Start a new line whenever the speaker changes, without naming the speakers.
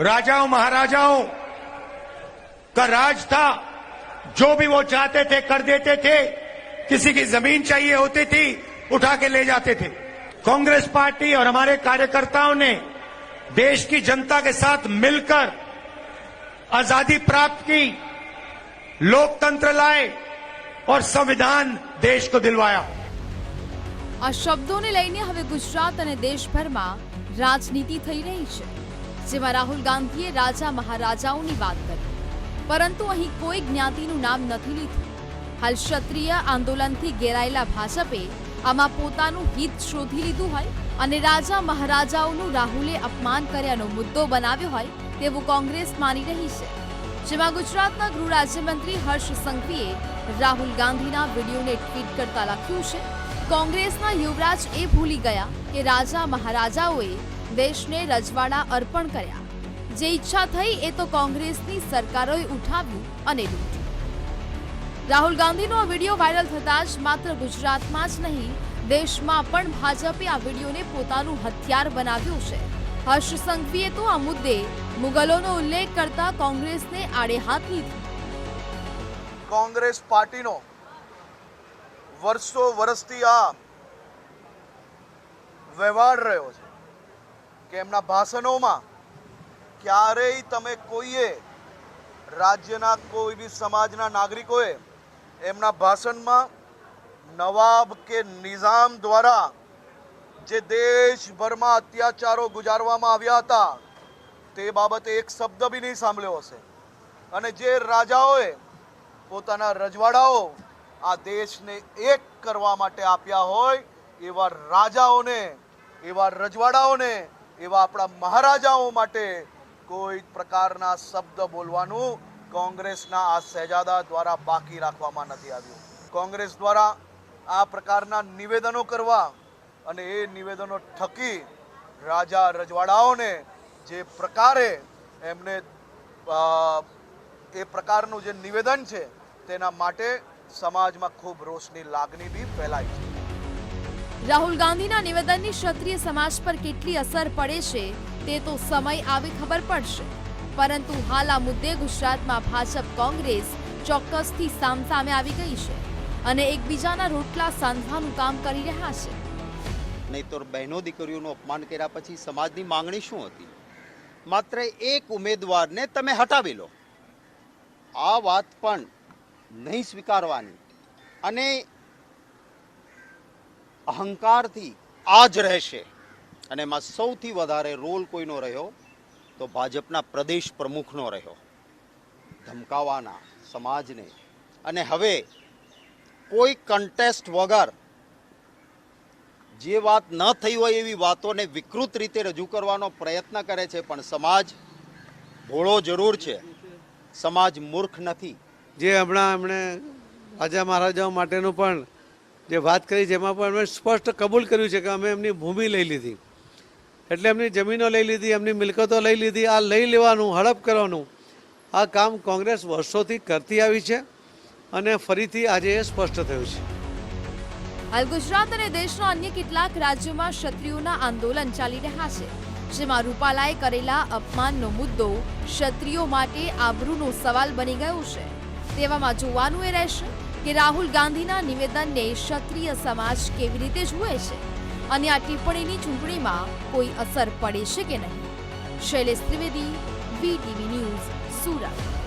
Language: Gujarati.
राजाओं महाराजाओं का राज था जो भी वो चाहते थे कर देते थे किसी की जमीन चाहिए होती थी उठा के ले जाते थे कांग्रेस पार्टी और हमारे कार्यकर्ताओं ने देश की जनता के साथ मिलकर आजादी प्राप्त की लोकतंत्र लाए और संविधान देश को दिलवाया
આ શબ્દોને લઈને હવે ગુજરાત અને દેશભરમાં રાજનીતિ થઈ રહી છે જેમાં રાહુલ ગાંધીએ રાજા મહારાજાઓની વાત કરી. પરંતુ અહીં કોઈ જ્ઞાતિનું નામ નથી લીધું. હાલ ક્ષત્રિય આંદોલનથી ઘેરાયેલા ભાજપે આમાં પોતાનું હિત શોધી લીધું હોય અને રાજા મહારાજાઓનું રાહુલે અપમાન કર્યાનો મુદ્દો બનાવ્યો હોય તેવું કોંગ્રેસ માની રહી છે. જેમાં ગુજરાતના ગૃહ રાજ્યમંત્રી હર્ષ સંઘવીએ રાહુલ ગાંધીના વિડીયોને ટ્વીટ કરતા લખ્યું છે, કોંગ્રેસના યુવરાજ એ ભૂલી ગયા કે રાજા મહારાજાઓએ દેશને રજવાડા અર્પણ કર્યા. જે ઈચ્છા થઈ એ તો કોંગ્રેસની સરકારોએ ઉઠાવ્યું અને રાહુલ ગાંધીનો આ વીડિયો વાયરલ થતાં જ માત્ર ગુજરાતમાં જ નહીં, દેશમાં પણ ભાજપે આ વિડીયોને પોતાનું હથિયાર બનાવ્યું છે. હર્ષ સંઘવીએ તો આ મુદ્દે મુગલોનો ઉલ્લેખ કરતા કોંગ્રેસને આડે હાથ લીધી.
કોંગ્રેસ પાર્ટીનો વર્ષો વર્ષથી આ વ્યવહાર રહ્યો છે. કે એમના ભાષણોમાં ક્યારેય તમે કોઈએ રાજ્યના કોઈ બી સમાજના નાગરિકોએ એમના ભાષણમાં નવાબ કે નિઝામ દ્વારા જે દેશભરમાં અત્યાચારો ગુજારવામાં આવ્યા હતા, તે બાબતે એક શબ્દ બી નહીં સાંભળ્યો હશે. અને જે રાજાઓએ પોતાના રજવાડાઓ આ દેશને એક કરવા માટે આપ્યા હોય, એવા રાજાઓને, એવા રજવાડાઓને એવા આપણા મહારાજાઓ માટે કોઈ પ્રકારના શબ્દ બોલવાનું કોંગ્રેસના આ સહેજાદા દ્વારા બાકી રાખવામાં નથી આવ્યું. કોંગ્રેસ દ્વારા આ પ્રકારના નિવેદનો કરવા અને એ નિવેદનો ઠકી રાજા રજવાડાઓને જે પ્રકારે એમને એ પ્રકારનું જે નિવેદન છે તેના માટે સમાજમાં ખૂબ રોષની લાગણી બી ફેલાય છે.
રાહુલ ગાંધીના નિવેદનની ક્ષત્રિય સમાજ પર કેટલી અસર પડે છે તે તો સમય આવી ખબર પડશે. પરંતુ હાલ આ મુદ્દે ગુજરાતમાં ભાજપ કોંગ્રેસ ચોક્કસથી સામસામે આવી ગઈ છે અને એકબીજાના રોટલા સાંધવાનું કામ કરી રહ્યા છે.
નહીતર બહેનો દીકરીઓનું અપમાન કર્યા પછી સમાજની માંગણી શું હતી? માત્ર એક ઉમેદવારને તમે હટાવી લો. આ વાત પણ નહીં સ્વીકારવાની. અને અહંકારથી આ જ રહેશે અને એમાં સૌથી વધારે રોલ કોઈનો રહ્યો તો ભાજપના પ્રદેશ પ્રમુખનો રહ્યો. ધમકાવાના સમાજને. અને હવે કોઈ કન્ટેસ્ટ વગર જે વાત ન થઈ હોય એવી વાતોને વિકૃત રીતે રજૂ કરવાનો પ્રયત્ન કરે છે, પણ સમાજ ભોળો જરૂર છે. સમાજ મૂર્ખ નથી.
જે હમણાં એમણે રાજા મહારાજાઓ માટેનું પણ જે વાત કરી જેમાં પણ અમે સ્પષ્ટ કબૂલ કર્યું છે કે અમે એમની ભૂમિ લઈ લીધી. એટલે એમની જમીનો લઈ લીધી, એમની મિલકતો લઈ લીધી, આ લઈ લેવાનું, હડપ કરવાનું. આ કામ કોંગ્રેસ વર્ષોથી કરતી આવી છે અને ફરીથી આજે એ સ્પષ્ટ થયું છે.
હાલ ગુજરાત અને દેશના અન્ય કેટલાક રાજ્યોમાં ક્ષત્રિયોના આંદોલન ચાલી રહ્યા છે, જેમાં રૂપાલાએ કરેલા અપમાનનો મુદ્દો ક્ષત્રિયો માટે આબરૂનો સવાલ બની ગયો છે. તેવામાં જોવાનું એ રહેશે કે રાહુલ ગાંધીના નિવેદનને ક્ષત્રિય સમાજ કેવી રીતે જુએ છે? અને આ ટિપ્પણીની ચૂંટણીમાં કોઈ અસર પડે છે કે નહીં? Shailesh Trivedi VTV news, Surat.